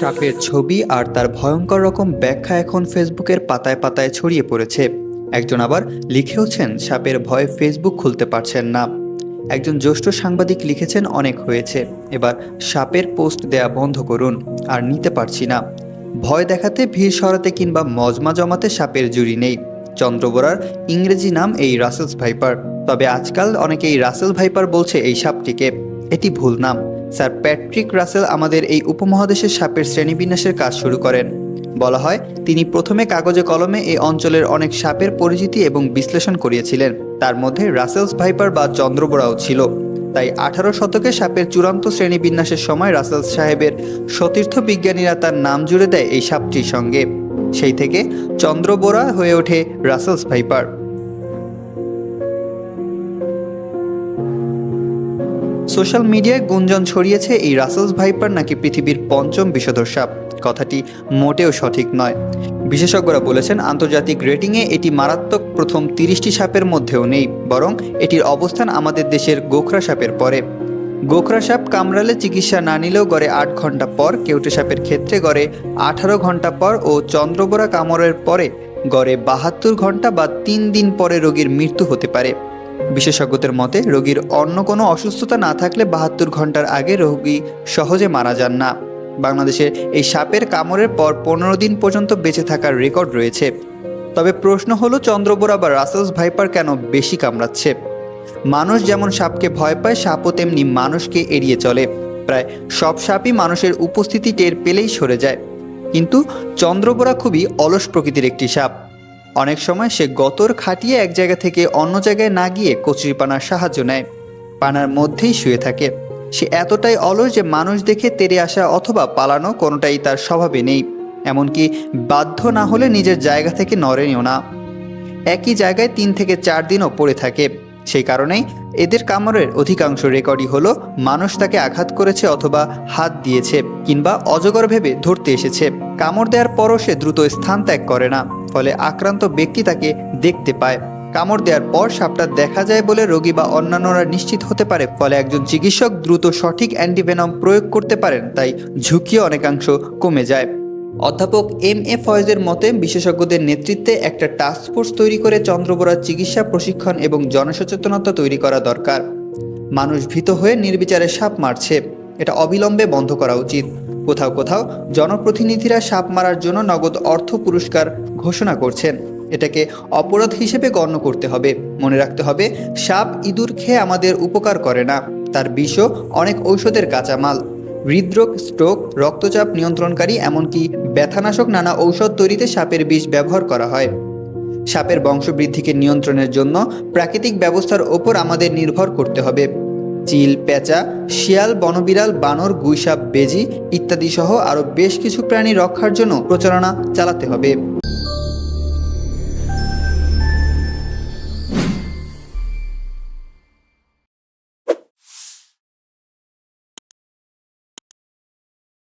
সাপের ছবি আর তার ভয়ঙ্কর রকম ব্যাখ্যা এখন ফেসবুকের পাতায় পাতায় ছড়িয়ে পড়েছে। একজন আবার লিখেওছেন, সাপের ভয়ে ফেসবুক খুলতে পারছেন না। একজন জ্যেষ্ঠ সাংবাদিক লিখেছেন, অনেক হয়েছে। এবার সাপের পোস্ট দেয়া বন্ধ করুন, আর নিতে পারছি না। ভয় দেখাতে, ভিড় সরাতে কিংবা মজমা জমাতে সাপের জুড়ি নেই। চন্দ্রবোরার ইংরেজি নাম এই রাসেলস ভাইপার। তবে আজকাল অনেকেই রাসেল ভাইপার বলছে এই সাপটিকে। এটি ভুল নাম। স্যার প্যাট্রিক রাসেল আমাদের এই উপমহাদেশের সাপের শ্রেণীবিন্যাসের কাজ শুরু করেন। বলা হয়, তিনি প্রথমে কাগজে কলমে এই অঞ্চলের অনেক সাপের পরিচিতি এবং বিশ্লেষণ করিয়েছিলেন। তার মধ্যে রাসেলস ভাইপার বা চন্দ্রবোরাও ছিল। তাই আঠারো শতকে সাপের চূড়ান্ত শ্রেণীবিন্যাসের সময় রাসেল সাহেবের সতীর্থ বিজ্ঞানীরা তার নাম জুড়ে দেয় এই সাপটির সঙ্গে। সেই থেকে চন্দ্রবোরা হয়ে ওঠে রাসেলস ভাইপার। সোশ্যাল মিডিয়ায় গুঞ্জন ছড়িয়েছে এই রাসেলস ভাইপার নাকি পৃথিবীর পঞ্চম বিষধর সাপ। কথাটি মোটেও সঠিক নয়। বিশেষজ্ঞরা বলেছেন, আন্তর্জাতিক রেটিংয়ে এটি মারাত্মক প্রথম তিরিশটি সাপের মধ্যেও নেই, বরং এটির অবস্থান আমাদের দেশের গোখরা সাপের পরে। গোখরা সাপ কামড়ালে চিকিৎসা না নিলেও গড়ে আট ঘণ্টা পর, কেউটে সাপের ক্ষেত্রে গড়ে আঠারো ঘণ্টা পর ও চন্দ্রবোরা কামড়ের পরে গড়ে বাহাত্তর ঘণ্টা বা তিন দিন পরে রোগীর মৃত্যু হতে পারে। বিশেষজ্ঞদের মতে, রোগীর অন্য কোনো অসুস্থতা না থাকলে বাহাত্তর ঘণ্টার আগে রোগী সহজে মারা যান না। বাংলাদেশে এই সাপের কামড়ের পর পনেরো দিন পর্যন্ত বেঁচে থাকার রেকর্ড রয়েছে। তবে প্রশ্ন হলো, চন্দ্রবোরা বা রাসেলস ভাইপার কেন বেশি কামড়াচ্ছে? মানুষ যেমন সাপকে ভয় পায়, সাপও তেমনি মানুষকে এড়িয়ে চলে। প্রায় সব সাপই মানুষের উপস্থিতি টের পেলেই সরে যায়। কিন্তু চন্দ্রবোরা খুবই অলস প্রকৃতির একটি সাপ। অনেক সময় সে গতর খাটিয়ে এক জায়গা থেকে অন্য জায়গায় না গিয়ে কচুরিপানার সাহায্য নেয়। পানার মধ্যেই শুয়ে থাকে। সে এতটাই অলস যে মানুষ দেখে তেরে আসা অথবা পালানো কোনোটাই তার স্বভাবে নেই। এমনকি বাধ্য না হলে নিজের জায়গা থেকে নড়েনিও না। একই জায়গায় তিন থেকে চার দিনও পড়ে থাকে। সেই কারণেই এদের কামড়ের অধিকাংশ রেকর্ডই হলো মানুষ তাকে আঘাত করেছে অথবা হাত দিয়েছে কিংবা অজগর ভেবে ধরতে এসেছে। কামড় দেওয়ার পরও সে দ্রুত স্থান ত্যাগ করে না, ফলে আক্রান্ত ব্যক্তি তাকে দেখতে পায়। কামড় দেওয়ার পর সাপটা দেখা যায় বলে রোগী বা অন্যান্যরা নিশ্চিত হতে পারে, ফলে একজন চিকিৎসক দ্রুত সঠিক অ্যান্টিভেনম প্রয়োগ করতে পারেন, তাই ঝুঁকিও অনেকাংশ কমে যায়। অধ্যাপক এম এ ফয়েজের মতে বিশেষজ্ঞদের নেতৃত্বে একটা টাস্ক ফোর্স তৈরি করে চন্দ্রবোরার চিকিৎসা, প্রশিক্ষণ এবং জনসচেতনতা তৈরি করা দরকার। মানুষ ভীত হয়ে নির্বিচারে সাপ মারছে। এটা অবিলম্বে বন্ধ করা উচিত। কোথাও কোথাও জনপ্রতিনিধিরা সাপ মারার জন্য নগদ অর্থ পুরস্কার ঘোষণা করছেন। এটাকে অপরাধ হিসেবে গণ্য করতে হবে। মনে রাখতে হবে, সাপ ইঁদুর খেয়ে আমাদের উপকার করে না। তার বিষও অনেক ঔষধের কাঁচামাল। হৃদরোগ স্ট্রোক রক্তচাপ নিয়ন্ত্রণকারী এমনকি ব্যথানাশক নানা ঔষধ তৈরিতে সাপের বিষ ব্যবহার করা হয়। সাপের বংশবৃদ্ধিকে নিয়ন্ত্রণের জন্য প্রাকৃতিক ব্যবস্থার ওপর আমাদের নির্ভর করতে হবে। চিল পেঁচা শিয়াল, বনবিড়াল, বানর, গুইসাপ, বেজি ইত্যাদি সহ আরও বেশ কিছু প্রাণী রক্ষার জন্য প্রচারণা চালাতে হবে।